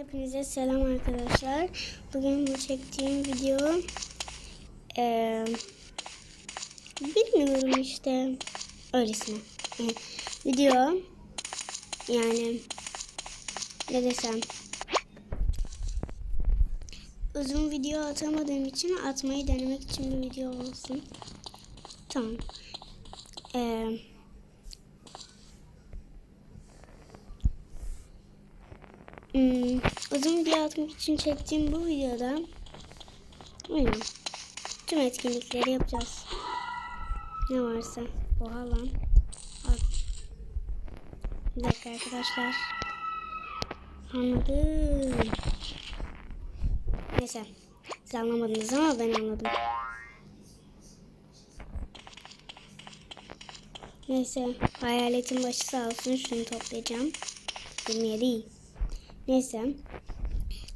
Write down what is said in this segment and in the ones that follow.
Hepinize selam arkadaşlar. Bugün bu çektiğim video eee, bilmiyorum işte öylesine. Yani video yani ne desem uzun video atamadığım için atmayı denemek için bir video olsun. Tamam. Eee Hmm, uzun video atmak için çektiğim bu videoda aynen, tüm etkinlikleri yapacağız. Ne varsa. Oha lan. Al. Bir dakika arkadaşlar. Anladım. Neyse. Siz anlamadınız ama ben anladım. Neyse. Hayaletin başı sağ olsun. Şunu toplayacağım. 27. Neyse.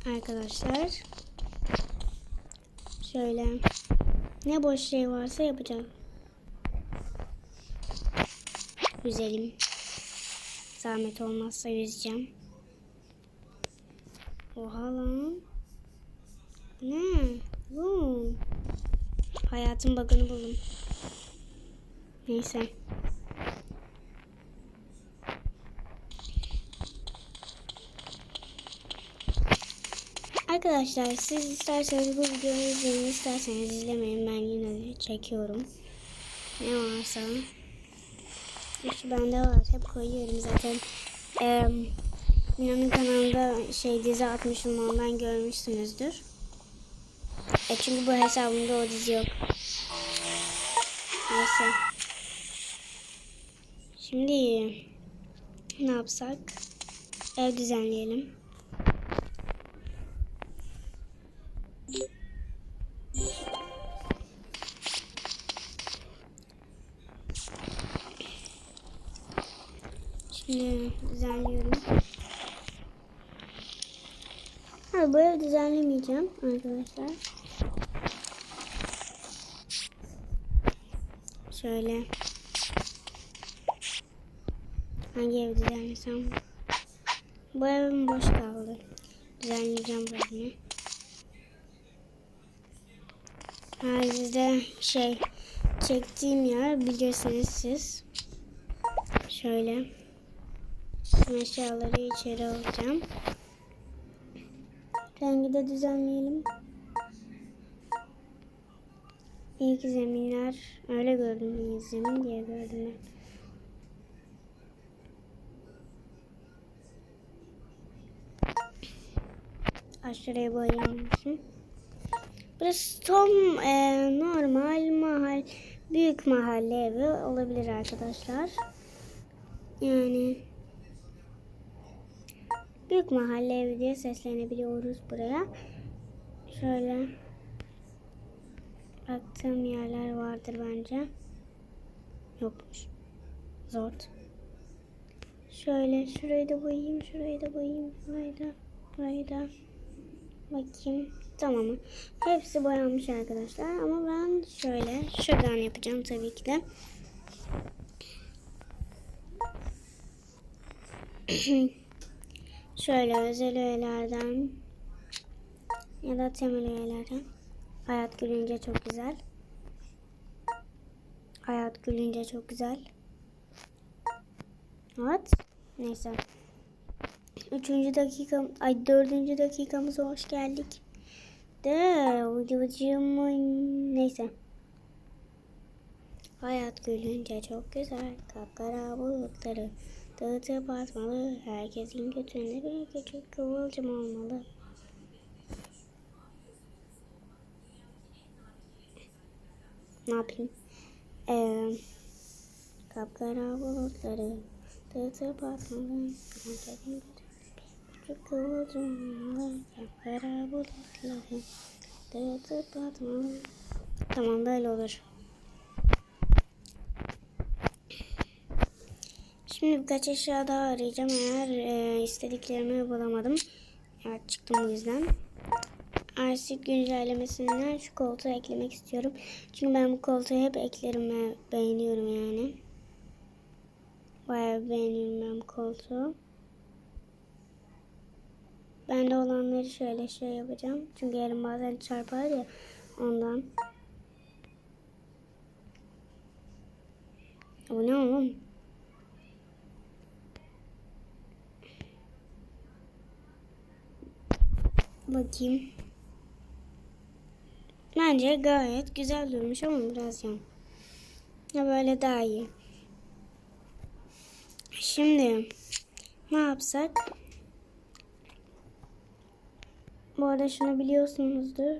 Arkadaşlar. Şöyle. Ne boş şey varsa yapacağım. Yüzelim. Zahmet olmazsa yüzeceğim. Oha lan. Ne? Bu. Hayatın bug'ını buldum. Neyse. Arkadaşlar siz isterseniz bu videoyu izleyin isterseniz izlemeyin ben yine çekiyorum. Ne varsa. İşte bende var hep koyuyorum zaten. Ee, Mina'nın kanalında şey dizi atmışım ondan görmüşsünüzdür. E çünkü bu hesabımda o dizi yok. Neyse. Şimdi ne yapsak? Ev düzenleyelim. Şimdi düzenliyorum. Ha, bu evi düzenlemeyeceğim arkadaşlar. Şöyle. Hangi evi düzenlesem? Bu evim boş kaldı. Düzenleyeceğim bunu. Halde şey çektiğim yer bilirsiniz siz. Şöyle. Tüm eşyaları içeri alacağım. Rengi de düzenleyelim. İlk zeminler öyle gördüm. Zemin diye gördüm ben. Aşağıya boyamışım. Burası tam e, normal mahal, büyük mahalle evi olabilir arkadaşlar. Yani büyük mahalle evi diye seslenebiliyoruz buraya. Şöyle baktığım yerler vardır bence. Yokmuş. Zor. Şöyle şurayı da boyayayım, şurayı da boyayayım, şurayı da, burayı da. Bakayım. Tamam? Hepsi boyanmış arkadaşlar. Ama ben şöyle şuradan yapacağım tabii ki de. şöyle özel öğelerden ya da temel öğelerden. Hayat gülünce çok güzel. Hayat gülünce çok güzel. Evet. Neyse. Üçüncü dakika, ay dördüncü dakikamıza hoş geldik. De ucumcum neyse. Hayat gülünce çok güzel. Kapkara bulutları dağıtıp atmalı. Herkesin götünde bir küçük kıvılcım olmalı. Ne yapayım? Ee, kapkara bulutları dağıtıp atmalı. Herkesin Tamam böyle olur. Şimdi birkaç eşya daha arayacağım eğer e, istediklerimi bulamadım. Evet çıktım bu yüzden. Arsit güncellemesinden şu koltuğu eklemek istiyorum. Çünkü ben bu koltuğu hep eklerim ve beğeniyorum yani. Bayağı beğeniyorum ben bu koltuğu. Bende olanları şöyle şey yapacağım. Çünkü elim bazen çarpar ya ondan. Bu ne oğlum? Bakayım. Bence gayet güzel durmuş ama biraz yan. Ya böyle daha iyi. Şimdi ne yapsak? Bu arada şunu biliyorsunuzdur.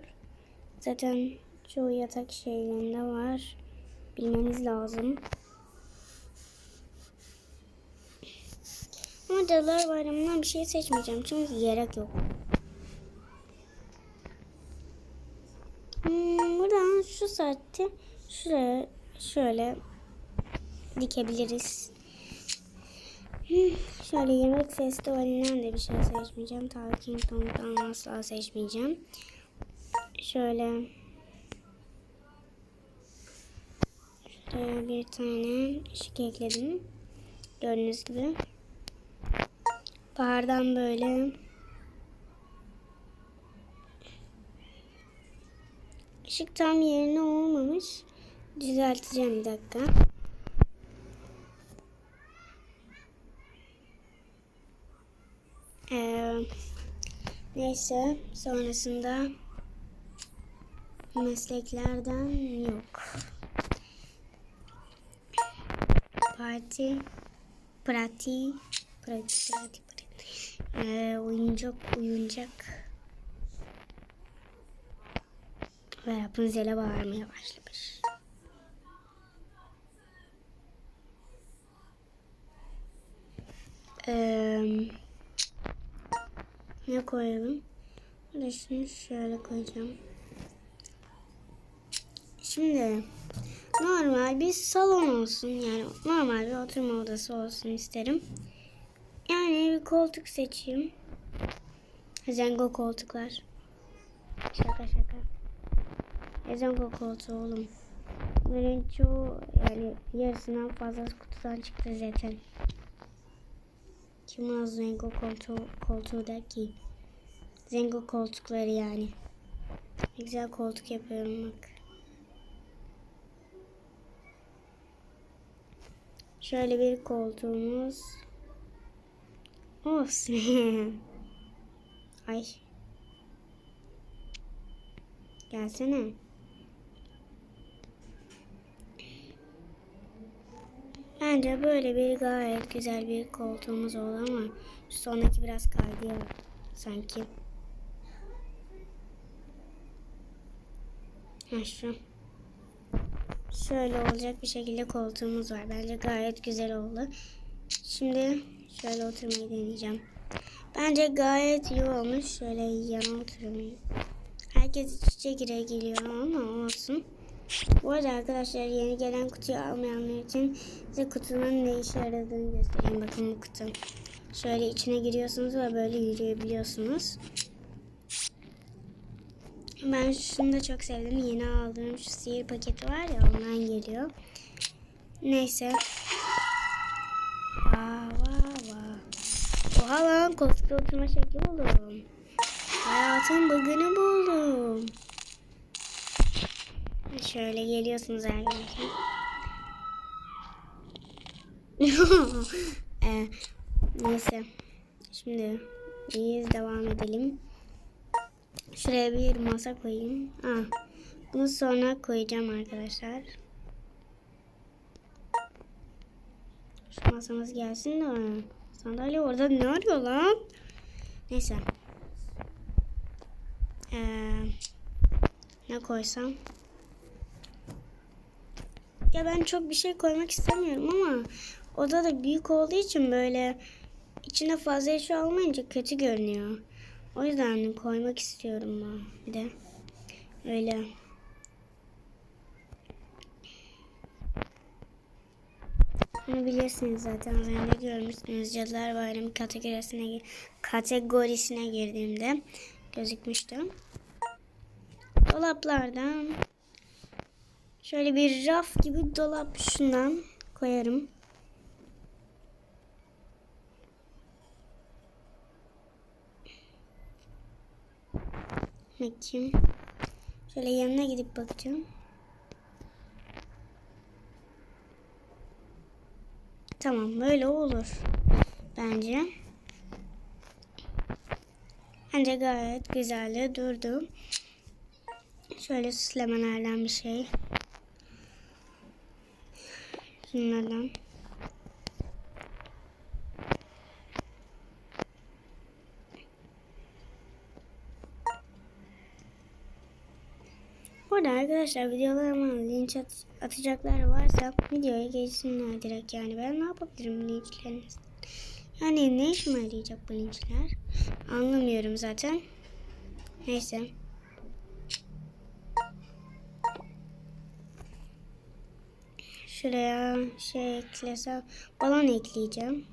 Zaten çoğu yatak şeylerinde var. Bilmeniz lazım. Cadılar Bayramı'ndan bir şey seçmeyeceğim. Çünkü gerek yok. Hmm, buradan şu saatte şuraya şöyle dikebiliriz. Hmm, Şöyle yemek festivalinden de bir şey seçmeyeceğim. Tabii King Kong'dan asla seçmeyeceğim. Şöyle Şuraya bir tane ışık ekledim. Gördüğünüz gibi. Bahardan böyle Işık tam yerine olmamış. Düzelteceğim bir dakika. Ee, neyse sonrasında mesleklerden yok. Parti, prati, prati, prati, prati. Ee, oyuncak, oyuncak. Ve Rapunzel'e bağırmaya başlamış. Ee, ne koyalım? Şunu şöyle koyacağım. Şimdi normal bir salon olsun. Yani normal bir oturma odası olsun isterim. Yani bir koltuk seçeyim. Zengo koltuklar. Şaka şaka. Zengo koltuğu oğlum. Bunların çoğu yani yarısından fazla kutudan çıktı zaten. Kim az Zengo koltuğu, koltuğu der ki? Zengo koltukları yani. Ne güzel koltuk yapıyorum bak. Şöyle bir koltuğumuz olsun. Ay. Gelsene. Bence böyle bir gayet güzel bir koltuğumuz oldu ama şu sondaki biraz kaydı ya sanki. Ha şu. Şöyle olacak bir şekilde koltuğumuz var. Bence gayet güzel oldu. Şimdi şöyle oturmayı deneyeceğim. Bence gayet iyi olmuş. Şöyle yana oturmayı. Herkes iç içe gire geliyor ama olsun. Bu arada arkadaşlar yeni gelen kutuyu almayanlar için size kutunun ne işe yaradığını göstereyim. Bakın bu kutu. Şöyle içine giriyorsunuz ve böyle yürüyebiliyorsunuz. Ben şunu da çok sevdim. Yeni aldığım şu sihir paketi var ya ondan geliyor. Neyse. Vaa vaa vaa. Oha lan koltukta oturma şekli buldum. Hayatın bugünü buldum. Şöyle geliyorsunuz arkadaşlar. ee, neyse. Şimdi iyiyiz devam edelim. Şuraya bir masa koyayım. Ah, bunu sonra koyacağım arkadaşlar. Şu masamız gelsin de sandalye orada ne arıyor lan? Neyse. Ee, ne koysam? Ya ben çok bir şey koymak istemiyorum ama oda da büyük olduğu için böyle içine fazla eşya olmayınca kötü görünüyor. O yüzden koymak istiyorum ben de. Öyle. Bunu bilirsiniz zaten. Az önce görmüşsünüz. Cadılar Bayramı kategorisine, kategorisine girdiğimde gözükmüştü. Dolaplardan şöyle bir raf gibi dolap şundan koyarım. Bakayım. Şöyle yanına gidip bakacağım. Tamam böyle olur. Bence. Bence gayet güzel durdu. Şöyle süslemelerden bir şey. Şunlardan. Burada arkadaşlar videolarıma linç at- atacaklar varsa videoya geçsinler direkt yani ben ne yapabilirim linçlerinizden. Yani ne işime yarayacak bu linçler? Anlamıyorum zaten. Neyse. Şuraya şey eklesem balon ekleyeceğim.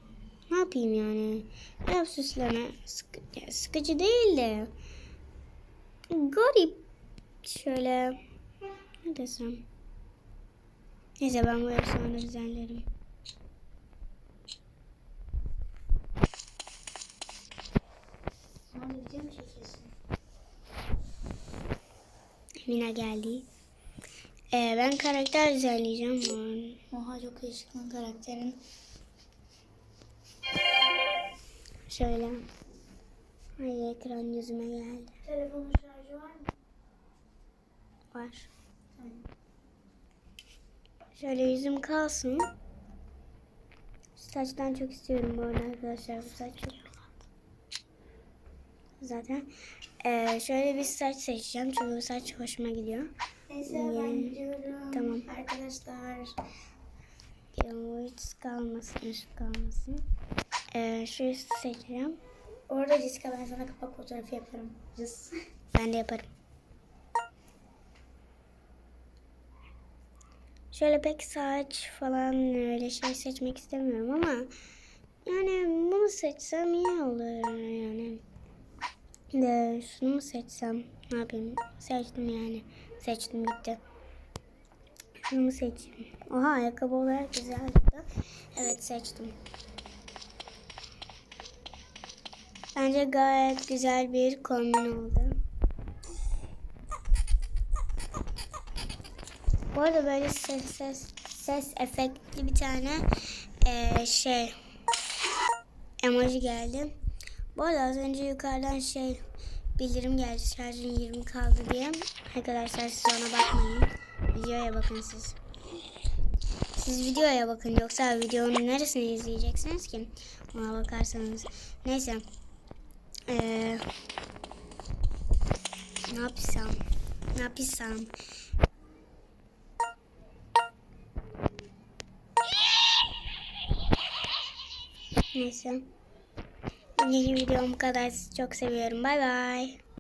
Ne yapayım yani? Biraz süsleme. Sıkı, sıkıcı değil de. Garip. Şöyle. Ne desem. Neyse ben böyle sonra düzenlerim. Sonra video geldi. Ee, ben karakter düzenleyeceğim. Oha çok değişik lan karakterin. Şöyle. Ay ekran yüzüme geldi. Telefonun şarjı var mı? Var. Tamam. Şöyle yüzüm kalsın. Saçtan çok istiyorum bu arada arkadaşlar. Bu saç çok Zaten ee, şöyle bir saç seçeceğim. Çünkü bu saç hoşuma gidiyor. Neyse ben gidiyorum. tamam. Arkadaşlar. Yani üst kalmasın, üst kalmasın. Ee, şu üstü seçeceğim. Orada Jessica ben sana kapak fotoğrafı yaparım. Cız. Ben de yaparım. Şöyle pek saç falan öyle şey seçmek istemiyorum ama yani bunu seçsem iyi olur yani. De şunu mu seçsem ne yapayım? Seçtim yani. Seçtim gitti. Şunu seçeyim? Oha ayakkabı olarak güzel durdu. Evet seçtim. Bence gayet güzel bir kombin oldu. Bu arada böyle ses ses ses efektli bir tane eee, şey emoji geldi. Bu arada az önce yukarıdan şey bildirim geldi şarjın 20 kaldı diye. Arkadaşlar siz ona bakmayın. Videoya bakın siz. Siz videoya bakın yoksa videonun neresini izleyeceksiniz ki? Ona bakarsanız. Neyse. Eee ne yapsam? Ne yapsam? Neyse. Bugünkü videom kadar. Sizi çok seviyorum. Bay bay.